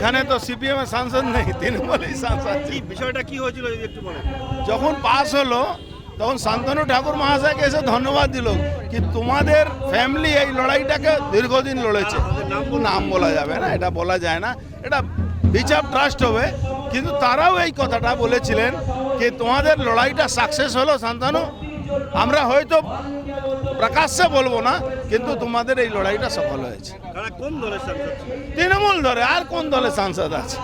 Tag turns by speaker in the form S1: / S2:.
S1: এখানে তো সিপিএম এর সাংসদ নেই তৃণমূলের সাংসদ।
S2: বিষয়টা কি হয়েছিল যদি একটু বলেন?
S1: যখন পাস হলো তখন শান্তনু ঠাকুর মহাশয়কে এসে ধন্যবাদ দিল কি তোমাদের ফ্যামিলি এই লড়াইটাকে দীর্ঘদিন লড়েছে। নাম বলা যাবে না এটা বলা যায় না। এটা বিচার ট্রাস্ট হবে। কিন্তু তারাও এই কথাটা বলেছিলেন যে তোমাদের লড়াইটা সাকসেস হলো শান্তনু? আমরা হয়তো প্রকাশ্যে বলব না কিন্তু তোমাদের এই লড়াইটা সফল হয়েছে। তৃণমূল ধরে আর কোন দলের সাংসদ আছে?